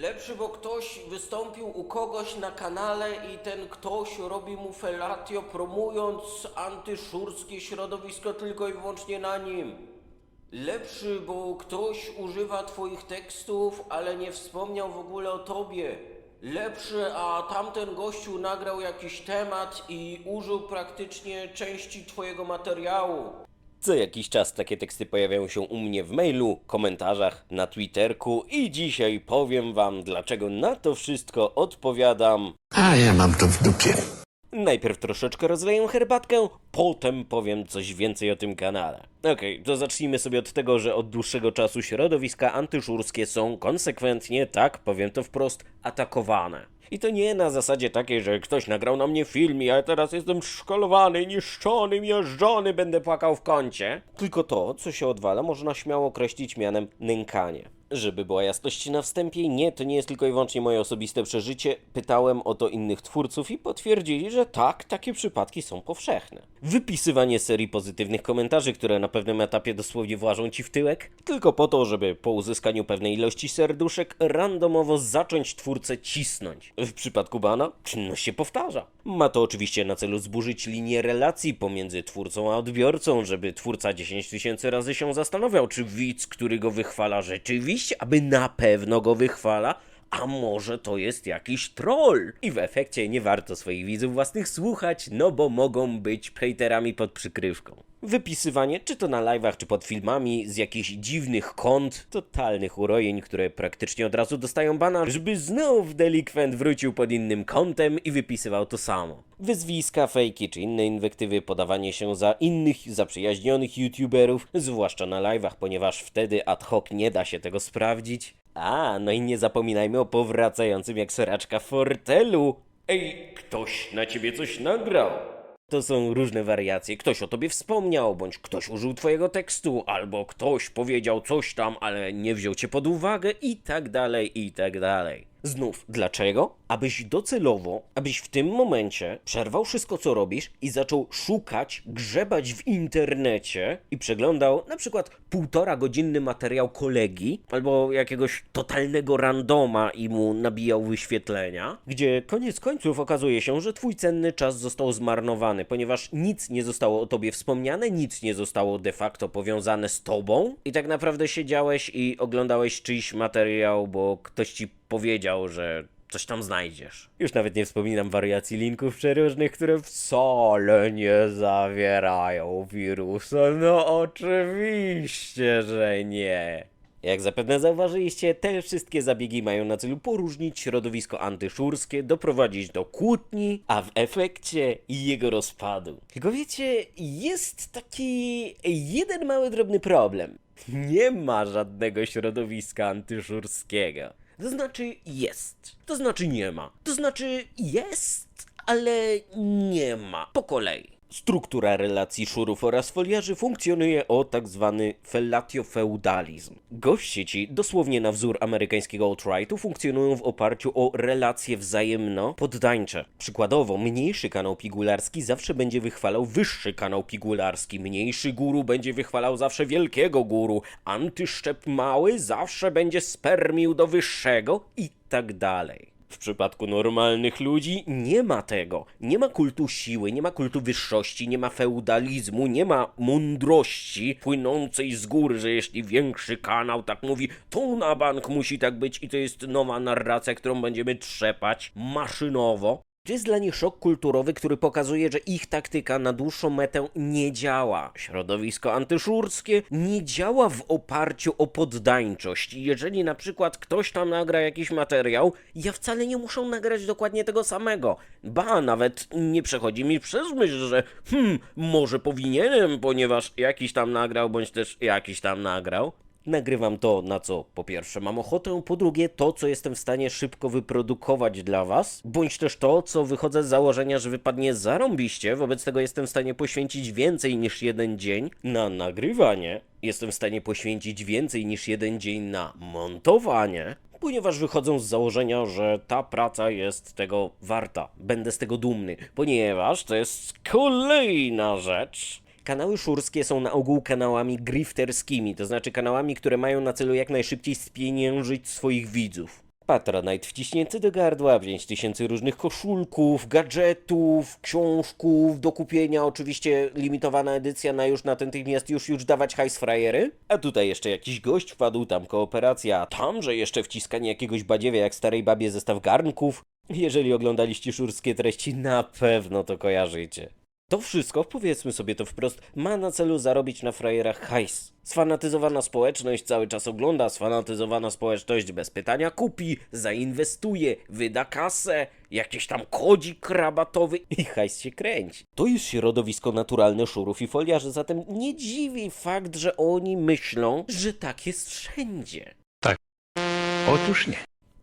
Lepszy, bo ktoś wystąpił u kogoś na kanale i ten ktoś robi mu felatio, promując antyszurskie środowisko tylko i wyłącznie na nim. Lepszy, bo ktoś używa twoich tekstów, ale nie wspomniał w ogóle o tobie. Lepszy, a tamten gościu nagrał jakiś temat i użył praktycznie części twojego materiału. Co jakiś czas takie teksty pojawiają się u mnie w mailu, komentarzach, na Twitterku i dzisiaj powiem wam, dlaczego na to wszystko odpowiadam. A ja mam to w dupie. Najpierw troszeczkę rozleję herbatkę, potem powiem coś więcej o tym kanale. Okej, to zacznijmy sobie od tego, że od dłuższego czasu środowiska antyszurskie są konsekwentnie, tak powiem to wprost, atakowane. I to nie na zasadzie takiej, że ktoś nagrał na mnie film i ja teraz jestem szkolowany, niszczony, miażdżony, będę płakał w kącie. Tylko to, co się odwala, można śmiało określić mianem nękanie. Żeby była jasność na wstępie, nie, to nie jest tylko i wyłącznie moje osobiste przeżycie. Pytałem o to innych twórców i potwierdzili, że tak, takie przypadki są powszechne. Wypisywanie serii pozytywnych komentarzy, które na pewnym etapie dosłownie włażą ci w tyłek, tylko po to, żeby po uzyskaniu pewnej ilości serduszek randomowo zacząć twórcę cisnąć. W przypadku Bana czynność się powtarza. Ma to oczywiście na celu zburzyć linię relacji pomiędzy twórcą a odbiorcą, żeby twórca 10 tysięcy razy się zastanawiał, czy widz, który go wychwala rzeczywiście, aby na pewno go wychwala, a może to jest jakiś troll? I w efekcie nie warto swoich widzów własnych słuchać, no bo mogą być hejterami pod przykrywką. Wypisywanie, czy to na live'ach, czy pod filmami, z jakichś dziwnych kont, totalnych urojeń, które praktycznie od razu dostają bana, żeby znów delikwent wrócił pod innym kątem i wypisywał to samo. Wyzwiska, fejki, czy inne inwektywy, podawanie się za innych zaprzyjaźnionych youtuberów, zwłaszcza na live'ach, ponieważ wtedy ad hoc nie da się tego sprawdzić. A, no i nie zapominajmy o powracającym jak seraczka fortelu. Ej, ktoś na ciebie coś nagrał. To są różne wariacje. Ktoś o tobie wspomniał, bądź ktoś użył twojego tekstu, albo ktoś powiedział coś tam, ale nie wziął cię pod uwagę i tak dalej, i tak dalej. Znów, dlaczego? Abyś docelowo, abyś w tym momencie przerwał wszystko, co robisz i zaczął szukać, grzebać w internecie i przeglądał na przykład półtora godzinny materiał kolegi albo jakiegoś totalnego randoma i mu nabijał wyświetlenia, gdzie koniec końców okazuje się, że twój cenny czas został zmarnowany, ponieważ nic nie zostało o tobie wspomniane, nic nie zostało de facto powiązane z tobą i tak naprawdę siedziałeś i oglądałeś czyjś materiał, bo ktoś ci powiedział, że coś tam znajdziesz. Już nawet nie wspominam wariacji linków przeróżnych, które wcale nie zawierają wirusa. No oczywiście, że nie. Jak zapewne zauważyliście, te wszystkie zabiegi mają na celu poróżnić środowisko antyszurskie, doprowadzić do kłótni, a w efekcie jego rozpadu. Tylko wiecie, jest taki jeden mały drobny problem. Nie ma żadnego środowiska antyszurskiego. To znaczy jest. To znaczy nie ma. To znaczy jest, ale nie ma. Po kolei. Struktura relacji szurów oraz foliarzy funkcjonuje o tak zwany fellatio-feudalizm. Goście ci, dosłownie na wzór amerykańskiego alt-rightu, funkcjonują w oparciu o relacje wzajemno-poddańcze. Przykładowo, mniejszy kanał pigularski zawsze będzie wychwalał wyższy kanał pigularski, mniejszy guru będzie wychwalał zawsze wielkiego guru, antyszczep mały zawsze będzie spermił do wyższego i tak dalej. W przypadku normalnych ludzi nie ma tego. Nie ma kultu siły, nie ma kultu wyższości, nie ma feudalizmu, nie ma mądrości płynącej z góry, że jeśli większy kanał tak mówi, to na bank musi tak być i to jest nowa narracja, którą będziemy trzepać maszynowo. To jest dla nich szok kulturowy, który pokazuje, że ich taktyka na dłuższą metę nie działa. Środowisko antyszurskie nie działa w oparciu o poddańczość. Jeżeli na przykład ktoś tam nagra jakiś materiał, ja wcale nie muszę nagrać dokładnie tego samego. Ba, nawet nie przechodzi mi przez myśl, że hmm, może powinienem, ponieważ jakiś tam nagrał, bądź też jakiś tam nagrał. Nagrywam to, na co po pierwsze mam ochotę, po drugie to, co jestem w stanie szybko wyprodukować dla was, bądź też to, co wychodzę z założenia, że wypadnie zarąbiście, wobec tego jestem w stanie poświęcić więcej niż jeden dzień na nagrywanie, jestem w stanie poświęcić więcej niż jeden dzień na montowanie, ponieważ wychodzą z założenia, że ta praca jest tego warta. Będę z tego dumny, ponieważ to jest kolejna rzecz. Kanały szurskie są na ogół kanałami grifterskimi, to znaczy kanałami, które mają na celu jak najszybciej spieniężyć swoich widzów. Patronite wciśnięty do gardła, 5000 różnych koszulków, gadżetów, książków do kupienia, oczywiście limitowana edycja na już natychmiast już już dawać hajs frajery. A tutaj jeszcze jakiś gość wpadł, tam kooperacja, a tam, że jeszcze wciskanie jakiegoś badziewia jak starej babie zestaw garnków. Jeżeli oglądaliście szurskie treści, na pewno to kojarzycie. To wszystko, powiedzmy sobie to wprost, ma na celu zarobić na frajerach hajs. Sfanatyzowana społeczność cały czas ogląda, sfanatyzowana społeczność bez pytania kupi, zainwestuje, wyda kasę, jakiś tam kodzik rabatowy i hajs się kręci. To jest środowisko naturalne szurów i foliarzy, zatem nie dziwi fakt, że oni myślą, że tak jest wszędzie. Otóż nie.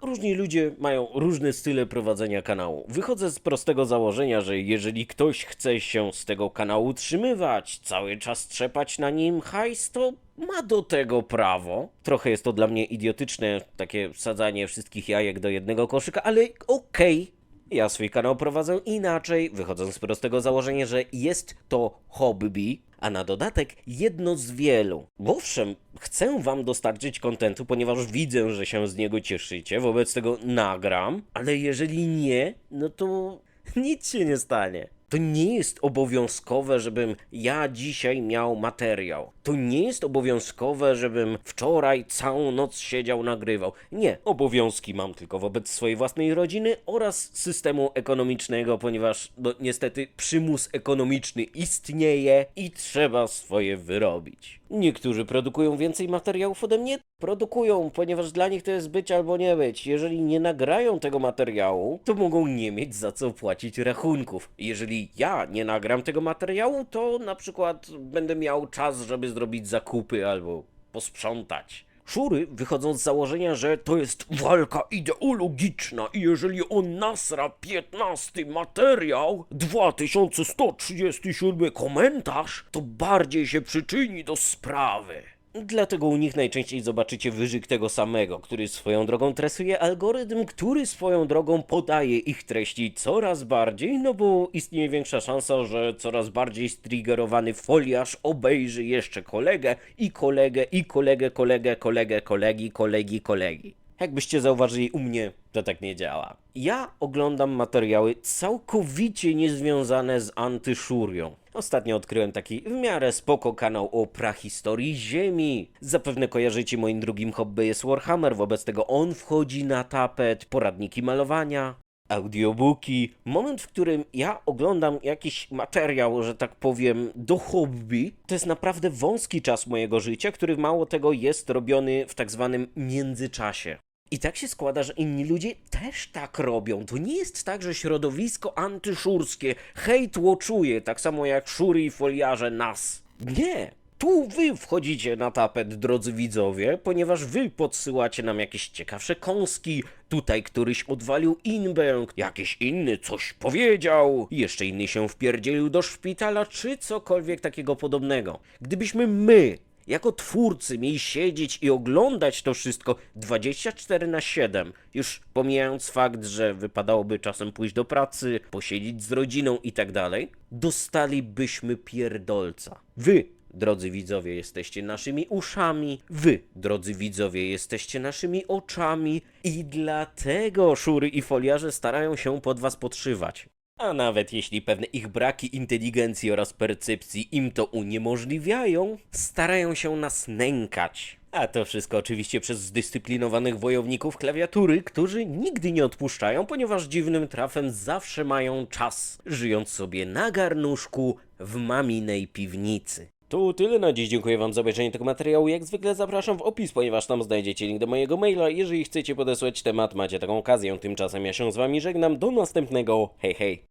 Różni ludzie mają różne style prowadzenia kanału. Wychodzę z prostego założenia, że jeżeli ktoś chce się z tego kanału utrzymywać, cały czas trzepać na nim hajs, to ma do tego prawo. Trochę jest to dla mnie idiotyczne, takie wsadzanie wszystkich jajek do jednego koszyka, ale okej. Ja swój kanał prowadzę inaczej, wychodząc z prostego założenia, że jest to hobby, a na dodatek jedno z wielu. Owszem, chcę wam dostarczyć kontentu, ponieważ widzę, że się z niego cieszycie, wobec tego nagram, ale jeżeli nie, no to nic się nie stanie. To nie jest obowiązkowe, żebym ja dzisiaj miał materiał. To nie jest obowiązkowe, żebym wczoraj całą noc siedział, nagrywał. Nie, obowiązki mam tylko wobec swojej własnej rodziny oraz systemu ekonomicznego, ponieważ no, niestety przymus ekonomiczny istnieje i trzeba swoje wyrobić. Niektórzy produkują więcej materiałów ode mnie, produkują, ponieważ dla nich to jest być albo nie być. Jeżeli nie nagrają tego materiału, to mogą nie mieć za co płacić rachunków. Jeżeli ja nie nagram tego materiału, to na przykład będę miał czas, żeby zrobić zakupy albo posprzątać. Szury wychodzą z założenia, że to jest walka ideologiczna i jeżeli on nasra 15 materiał, 2137 komentarz, to bardziej się przyczyni do sprawy. Dlatego u nich najczęściej zobaczycie wyżyk tego samego, który swoją drogą tresuje algorytm, który swoją drogą podaje ich treści coraz bardziej, no bo istnieje większa szansa, że coraz bardziej striggerowany foliarz obejrzy jeszcze kolegę i kolegę i kolegę, kolegę, kolegę, kolegi, kolegi, kolegi. Jakbyście zauważyli u mnie, to tak nie działa. Ja oglądam materiały całkowicie niezwiązane z antyszurią. Ostatnio odkryłem taki w miarę spoko kanał o prahistorii Ziemi. Zapewne kojarzycie moim drugim hobby jest Warhammer, wobec tego on wchodzi na tapet, poradniki malowania, audiobooki. Moment, w którym ja oglądam jakiś materiał, że tak powiem, do hobby, to jest naprawdę wąski czas mojego życia, który mało tego jest robiony w tak zwanym międzyczasie. I tak się składa, że inni ludzie też tak robią. To nie jest tak, że środowisko antyszurskie hejt watchuje, tak samo jak szury i foliarze nas. Nie! Tu wy wchodzicie na tapet, drodzy widzowie, ponieważ wy podsyłacie nam jakieś ciekawsze kąski. Tutaj któryś odwalił inbę, jakiś inny coś powiedział, jeszcze inny się wpierdzielił do szpitala, czy cokolwiek takiego podobnego. Gdybyśmy my jako twórcy mieli siedzieć i oglądać to wszystko 24 na 7, już pomijając fakt, że wypadałoby czasem pójść do pracy, posiedzieć z rodziną i tak dalej, dostalibyśmy pierdolca. Wy, drodzy widzowie, jesteście naszymi uszami, wy, drodzy widzowie, jesteście naszymi oczami i dlatego szury i foliarze starają się pod was podszywać. A nawet jeśli pewne ich braki inteligencji oraz percepcji im to uniemożliwiają, starają się nas nękać. A to wszystko oczywiście przez zdyscyplinowanych wojowników klawiatury, którzy nigdy nie odpuszczają, ponieważ dziwnym trafem zawsze mają czas, żyjąc sobie na garnuszku w maminej piwnicy. To tyle na dziś. Dziękuję Wam za obejrzenie tego materiału. Jak zwykle zapraszam w opis, ponieważ tam znajdziecie link do mojego maila. Jeżeli chcecie podesłać temat, macie taką okazję. Tymczasem ja się z Wami żegnam. Do następnego. Hej, hej.